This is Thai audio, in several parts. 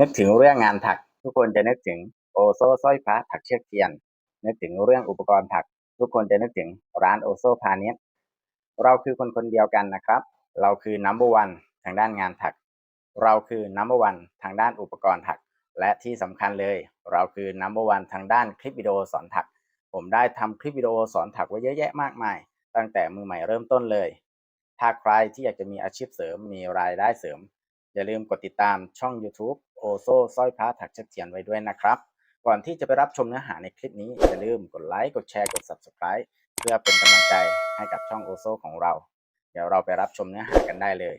นึกถึงเรื่องงานถัก ทุกคนจะนึกถึงโอโซสร้อยพระถักเชือกเทียน นึกถึงเรื่องอุปกรณ์ถัก ทุกคนจะนึกถึงร้านโอโซพาณิชย์เราคือคนคนเดียวกันนะครับ เราคือ number one ทางด้านงานถัก เราคือ number one ทางด้านอุปกรณ์ถัก และที่สำคัญเลย เราคือ number one ทางด้านคลิปวิดีโอสอนถัก ผมได้ทำคลิปวิดีโอสอนถักไว้เยอะแยะมากมาย ตั้งแต่มือใหม่เริ่มต้นเลย ถ้าใครที่อยากจะมีอาชีพเสริมมีรายได้เสริม อย่าลืมกดติดตามช่อง YouTube โอโซสร้อยพระถักเชือกเทียนไว้ด้วยนะครับ ก่อนที่จะไปรับชมเนื้อหาในคลิปนี้ อย่าลืมกดไลค์ กดแชร์ กด Subscribe เพื่อเป็นกำลังใจให้กับช่องโอโซของเรา เดี๋ยวเราไปรับชมเนื้อหากันได้เลย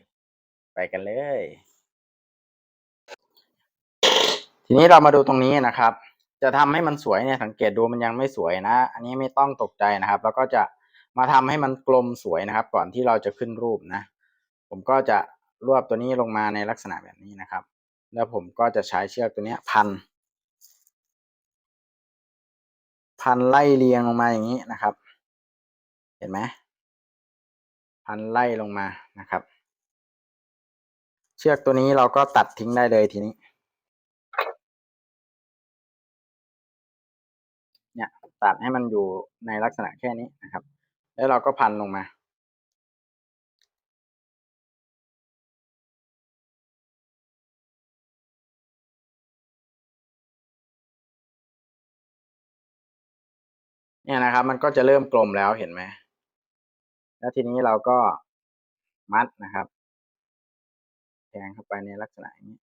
ไปกันเลย ทีนี้เรามาดูตรงนี้นะครับ จะทำให้มันสวยเนี่ยสังเกตดูมันยังไม่สวยนะ อันนี้ไม่ต้องตกใจนะครับ แล้วก็จะมาทำให้มันกลมสวยนะครับ ก่อนที่เราจะขึ้นรูปนะ ผมก็จะรวบตัวนี้ลงมาในลักษณะแบบนี้นะครับ แล้วผมก็จะใช้เชือกตัวนี้พัน พันไล่เรียงลงมาอย่างนี้นะครับ เห็นไหมพันไล่ลงมานะครับ เชือกตัวนี้เราก็ตัดทิ้งได้เลยทีนี้ เนี่ยตัดให้มันอยู่ในลักษณะแค่นี้นะครับ แล้วเราก็พันลงมา เนี่ยนะครับ มันก็จะเริ่มกลมแล้วเห็นไหมแล้วทีนี้เราก็มัดนะครับแทงเข้าไปในลักษณะนี้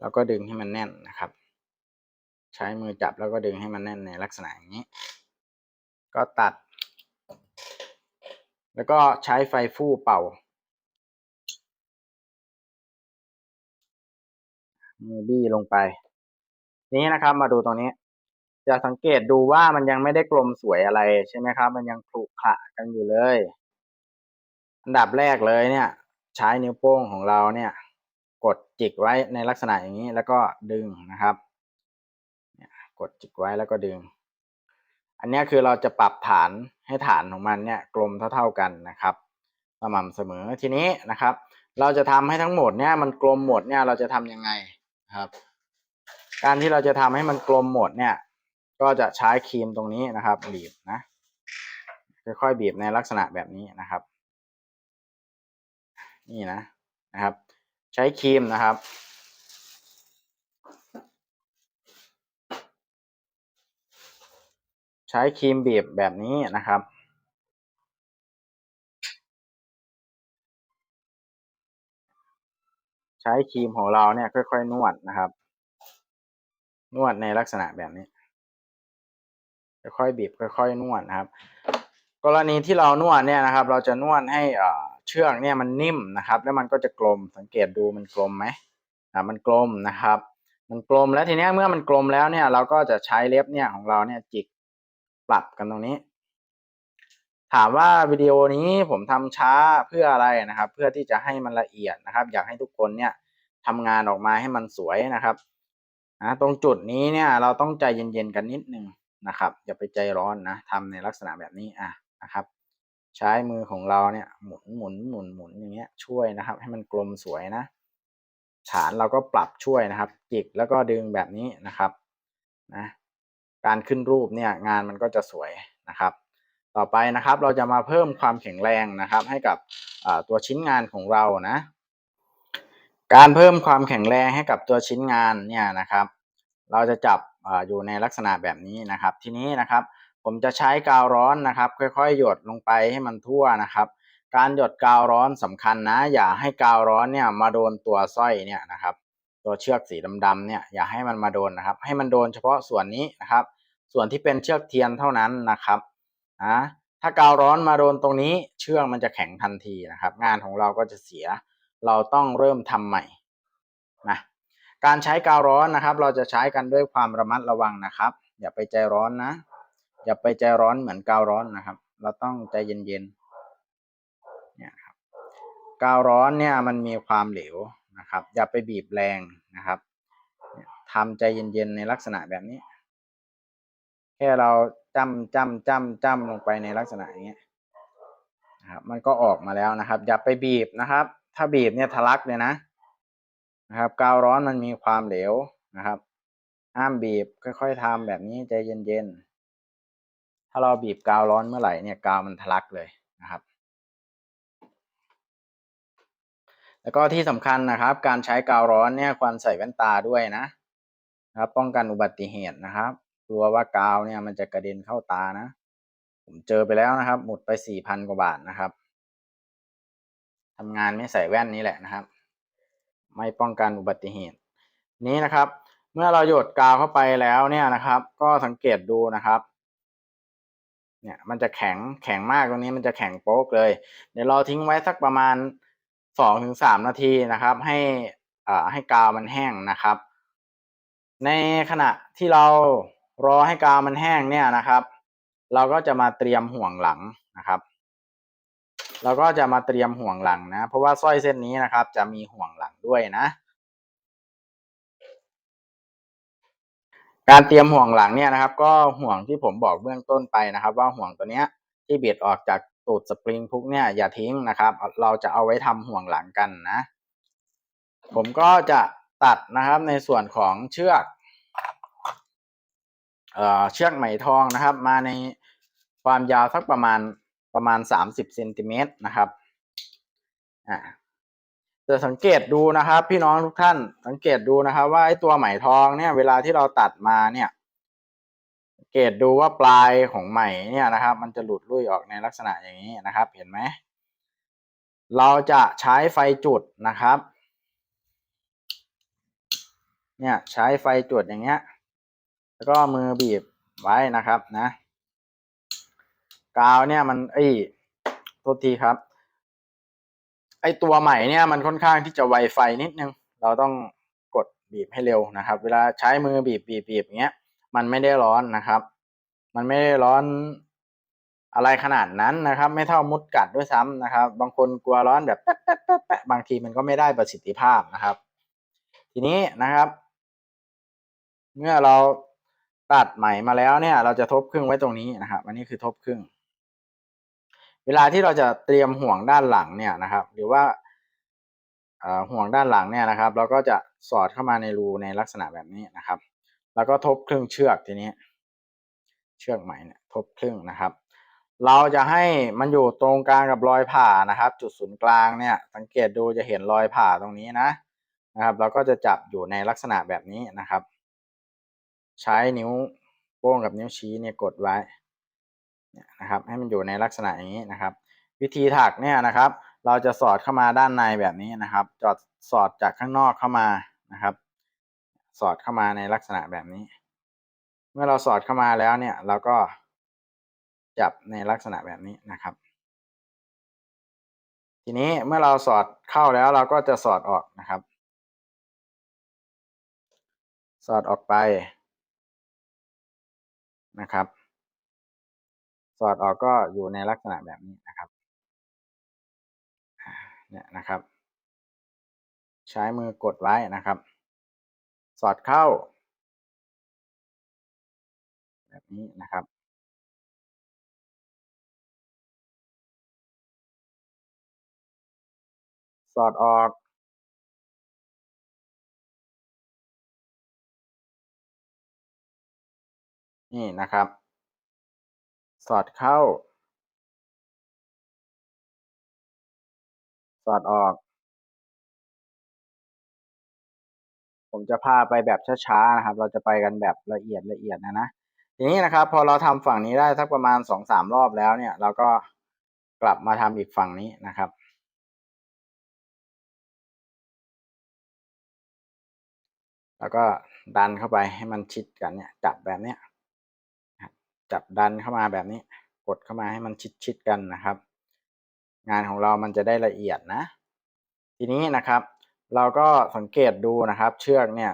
แล้วก็ดึงให้มันแน่นนะครับ ใช้มือจับแล้วก็ดึงให้มันแน่นในลักษณะอย่างนี้ ก็ตัด แล้วก็ใช้ไฟฟู่เป่า มือบี้ลงไป นี้นะครับ มาดูตรงนี้ จะสังเกตดูว่ามันยังไม่ได้กลมสวยอะไรใช่ไหมครับ มันยังขรุขระกันอยู่เลย อันดับแรกเลยเนี่ย ใช้นิ้วโป้งของเราเนี่ย กดจิกไว้ในลักษณะอย่างนี้แล้วก็ดึงนะครับกดจิกไว้แล้วก็ดึง อันนี้คือเราจะปรับฐานให้ฐานของมันเนี่ยกลมเท่า ๆกันนะครับสม่ำเสมอทีนี้นะครับ เราจะทำให้ทั้งหมดเนี่ยมันกลมหมดเนี่ยเราจะทำยังไงครับ การที่เราจะทำให้มันกลมหมดเนี่ย ก็จะใช้ครีมตรงนี้นะครับ บีบนะค่อยๆบีบในลักษณะแบบนี้นะครับ นี่นะนะครับ ใช้ครีมนะครับใช้ครีมบีบแบบนี้นะครับ ใช้ครีมของเราเนี่ยค่อย ๆ นวดนะครับ นวดในลักษณะแบบนี้ค่อยๆบีบค่อยๆนวดนะครับ กรณีที่เรานวดเนี่ยนะครับ เราจะนวดให้เชือกเนี่ยมันนิ่มนะครับ แล้วมันก็จะกลมสังเกตดูมันกลมไหมอ่ามันกลมนะครับ มันกลมแล้วทีนี้เมื่อมันกลมแล้วเนี่ยเราก็จะใช้เล็บเนี่ยของเราเนี่ยจิกปรับกันตรงนี้ ถามว่าวิดีโอนี้ผมทำช้าเพื่ออะไรนะครับ เพื่อที่จะให้มันละเอียดนะครับ อยากให้ทุกคนเนี่ยทำงานออกมาให้มันสวยนะครับ นะตรงจุดนี้เนี่ยเราต้องใจเย็นๆกันนิดนึงนะครับ อย่าไปใจร้อนนะทำในลักษณะแบบนี้อะนะครับ ใช้มือของเราเนี่ยหมุนหมุนหมุนหมุนอย่างเงี้ยช่วยนะครับ ให้มันกลมสวยนะ ฐานเราก็ปรับช่วยนะครับ จิกแล้วก็ดึงแบบนี้นะครับนะการขึ้นรูปเนี่ยงานมันก็จะสวยนะครับ ต่อไปนะครับเราจะมาเพิ่มความแข็งแรงนะครับ ให้กับตัวชิ้นงานของเรานะ การเพิ่มความแข็งแรงให้กับตัวชิ้นงานเนี่ยนะครับ เราจะจับออยู่ในลักษณะแบบนี้นะครับ ทีนี้นะครับ ผมจะใช้กาวร้อนนะครับ ค่อยๆ หยดลงไปให้มันทั่วนะครับ การหยดกาวร้อนสำคัญนะ อย่าให้กาวร้อนเนี่ยมาโดนตัวสร้อยเนี่ยนะครับ ตัวเชือกสีดำๆเนี่ยอย่าให้มันมาโดนนะครับ ให้มันโดนเฉพาะส่วนนี้นะครับ ส่วนที่เป็นเชือกเทียนเท่านั้นนะครับนะถ้ากาวร้อนมาโดนตรงนี้เชือกมันจะแข็งทันทีนะครับ งานของเราก็จะเสีย เราต้องเริ่มทำใหม่นะการใช้กาวร้อนนะครับ เราจะใช้กันด้วยความระมัดระวังนะครับ อย่าไปใจร้อนนะ อย่าไปใจร้อนเหมือนกาวร้อนนะครับ เราต้องใจเย็นๆเนี่ยครับกาวร้อนเนี่ยมันมีความเหลวนะครับ อย่าไปบีบแรงนะครับทำใจเย็นๆในลักษณะแบบนี้ แค่เราจ้ำจ้ำจ้ำจ้ำลงไปในลักษณะอย่างเงี้ยนะครับมันก็ออกมาแล้วนะครับ อย่าไปบีบนะครับ ถ้าบีบเนี่ยทะลักเลยนะนะครับ กาวร้อนมันมีความเหลวนะครับห้ามบีบค่อย ๆทำแบบนี้ใจเย็นๆ ถ้าเราบีบกาวร้อนเมื่อไหร่เนี่ยกาวมันทะลักเลยนะครับ แล้วก็ที่สำคัญนะครับ การใช้กาวร้อนเนี่ยควรใส่แว่นตาด้วยนะนะครับ ป้องกันอุบัติเหตุนะครับกลัวว่ากาวเนี่ยมันจะกระเด็นเข้าตานะ ผมเจอไปแล้วนะครับ หมดไปสี่พันกว่าบาทนะครับ ทำงานไม่ใส่แว่นนี้แหละนะครับ ไม่ป้องกันอุบัติเหตุ นี้นะครับ เมื่อเราหยดกาวเข้าไปแล้วเนี่ยนะครับ ก็สังเกตดูนะครับ เนี่ยมันจะแข็งแข็งมากตรงนี้มันจะแข็งโป๊กเลย เดี๋ยวเราทิ้งไว้สักประมาณสองถึงสามนาทีนะครับ ให้อ่าให้กาวมันแห้งนะครับ ในขณะที่เรารอให้กาวมันแห้งเนี่ยนะครับ เราก็จะมาเตรียมห่วงหลังนะครับ เราก็จะมาเตรียมห่วงหลังนะ เพราะว่าสร้อยเส้นนี้นะครับ จะมีห่วงหลังด้วยนะ การเตรียมห่วงหลังเนี่ยนะครับ ก็ห่วงที่ผมบอกเบื้องต้นไปนะครับ ว่าห่วงตัวเนี้ยที่เบียดออกจากตูดสปริงพุกเนี่ยอย่าทิ้งนะครับ เราจะเอาไว้ทำห่วงหลังกันนะ ผมก็จะตัดนะครับในส่วนของเชือกเอ่อเชือกไหมทองนะครับ มาในความยาวสักประมาณ ประมาณสามสิบเซนติเมตรนะครับอ่าจะสังเกตดูนะครับ พี่น้องทุกท่านสังเกตดูนะครับ ว่าไอ้ตัวไหมทองเนี่ย เวลาที่เราตัดมาเนี่ยสังเกตดูว่าปลายของไหมเนี่ยนะครับ มันจะหลุดลุ่ยออกในลักษณะอย่างนี้นะครับ เห็นไหมเราจะใช้ไฟจุดนะครับ เนี่ยใช้ไฟจุดอย่างเงี้ย แล้วก็มือบีบไว้นะครับนะ กาวเนี่ยมันไอ้โทษทีครับ ไอ้ตัวใหม่เนี่ยมันค่อนข้างที่จะไวไฟนิดนึง เราต้องกดบีบให้เร็วนะครับ เวลาใช้มือบีบบีบบีบอย่างเงี้ย มันไม่ได้ร้อนนะครับ มันไม่ได้ร้อนอะไรขนาดนั้นนะครับ ไม่เท่ามุดกัดด้วยซ้ำนะครับ บางคนกลัวร้อนแบบแป๊ะแป๊ะแป๊ะแป๊ะบางทีมันก็ไม่ได้ประสิทธิภาพนะครับ ทีนี้นะครับ เมื่อเราตัดไหมมาแล้วเนี่ย เราจะทบครึ่งไว้ตรงนี้นะครับ อันนี้คือทบครึ่ง เวลาที่เราจะเตรียมห่วงด้านหลังเนี่ยนะครับ หรือว่าห่วงด้านหลังเนี่ยนะครับ เราก็จะสอดเข้ามาในรูในลักษณะแบบนี้นะครับ แล้วก็ทบครึ่งเชือกทีนี้ เชือกใหม่เนี่ยทบครึ่งนะครับ เราจะให้มันอยู่ตรงกลางกับรอยผ่านะครับ จุดศูนย์กลางเนี่ย สังเกตดูจะเห็นรอยผ่าตรงนี้นะนะครับ เราก็จะจับอยู่ในลักษณะแบบนี้นะครับ ใช้นิ้วโป้งกับนิ้วชี้เนี่ยกดไว้ นะครับให้มันอยู่ในลักษณะอย่างนี้นะครับ วิธีถักเนี่ยนะครับ เราจะสอดเข้ามาด้านในแบบนี้นะครับจอดสอดจากข้างนอกเข้ามานะครับ สอดเข้ามาในลักษณะแบบนี้ เมื่อเราสอดเข้ามาแล้วเนี่ยเราก็จับในลักษณะแบบนี้นะครับ ทีนี้เมื่อเราสอดเข้าแล้วเราก็จะสอดออกนะครับ สอดออกไปนะครับ สอดออกก็อยู่ในลักษณะแบบนี้นะครับเนี่ยนะครับ ใช้มือกดไว้นะครับ สอดเข้า แบบนี้นะครับสอดออก นี่นะครับ สอดเข้า สอดออก ผมจะพาไปแบบช้าๆนะครับ เราจะไปกันแบบละเอียดละเอียดนะนะทีนี้นะครับ พอเราทำฝั่งนี้ได้สักประมาณสองสามรอบแล้วเนี่ย เราก็กลับมาทำอีกฝั่งนี้นะครับ แล้วก็ดันเข้าไปให้มันชิดกันเนี่ย จับแบบเนี้ย จับดันเข้ามาแบบนี้ กดเข้ามาให้มันชิดๆกันนะครับ งานของเรามันจะได้ละเอียดนะ ทีนี้นะครับ เราก็สังเกตดูนะครับ เชือกเนี่ย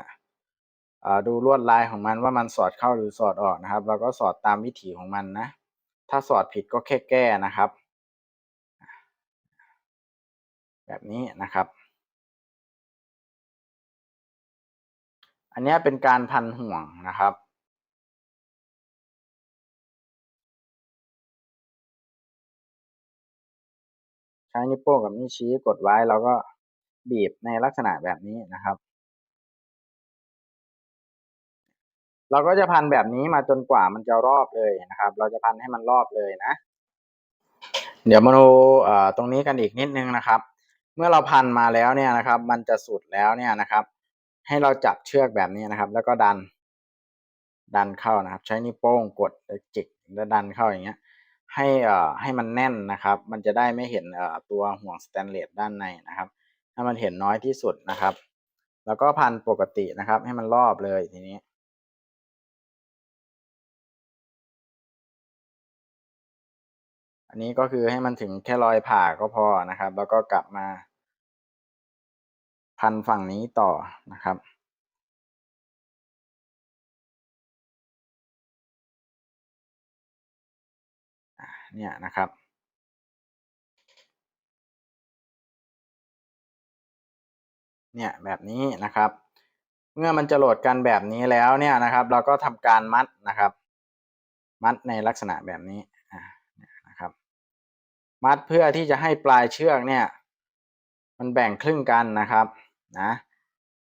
ดูลวดลายของมันว่ามันสอดเข้าหรือสอดออกนะครับ เราก็สอดตามวิถีของมันนะ ถ้าสอดผิดก็แค่แก้นะครับ แบบนี้นะครับ อันนี้เป็นการพันห่วงนะครับ ใช้นิ้วโป้งกับนิ้วชี้กดไว้แล้วก็บีบในลักษณะแบบนี้นะครับ เราก็จะพันแบบนี้มาจนกว่ามันจะรอบเลยนะครับ เราจะพันให้มันรอบเลยนะ เดี๋ยวมาดูตรงนี้กันอีกนิดนึงนะครับ เมื่อเราพันมาแล้วเนี่ยนะครับ มันจะสุดแล้วเนี่ยนะครับ ให้เราจับเชือกแบบนี้นะครับ แล้วก็ดัน ดันเข้านะครับ ใช้นิ้วโป้งกดจิกแล้วดันเข้าอย่างเงี้ย ให้อ่าให้มันแน่นนะครับ มันจะได้ไม่เห็นอ่ตัวห่วงสแตนเลสด้านในนะครับ ให้มันเห็นน้อยที่สุดนะครับ แล้วก็พันปกตินะครับ ให้มันรอบเลยทีนี้อันนี้ก็คือให้มันถึงแค่รอยผ่าก็พอนะครับ แล้วก็กลับมาพันฝั่งนี้ต่อนะครับ เนี่ยนะครับเนี่ยแบบนี้นะครับ เมื่อมันจะโหลดกันแบบนี้แล้วเนี่ยนะครับ เราก็ทำการมัดนะครับ มัดในลักษณะแบบนี้นะครับ มัดเพื่อที่จะให้ปลายเชือกเนี่ย มันแบ่งครึ่งกันนะครับนะ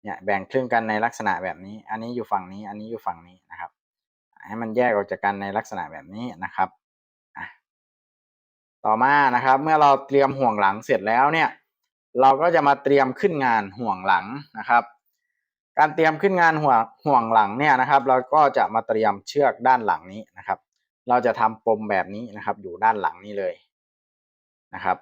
เนี่ยแบ่งครึ่งกันในลักษณะแบบนี้ อันนี้อยู่ฝั่งนี้ อันนี้อยู่ฝั่งนี้นะครับ ให้มันแยกออกจากกันในลักษณะแบบนี้นะครับ ต่อมานะครับ เมื่อเราเตรียมห่วงหลังเสร็จแล้วเนี่ย เราก็จะมาเตรียมขึ้นงานห่วงหลังนะครับ การเตรียมขึ้นงานห่วงห่วงหลังเนี่ยนะครับ เราก็จะมาเตรียมเชือกด้านหลังนี้นะครับ เราจะทำปมแบบนี้นะครับ อยู่ด้านหลังนี้เลยนะครับ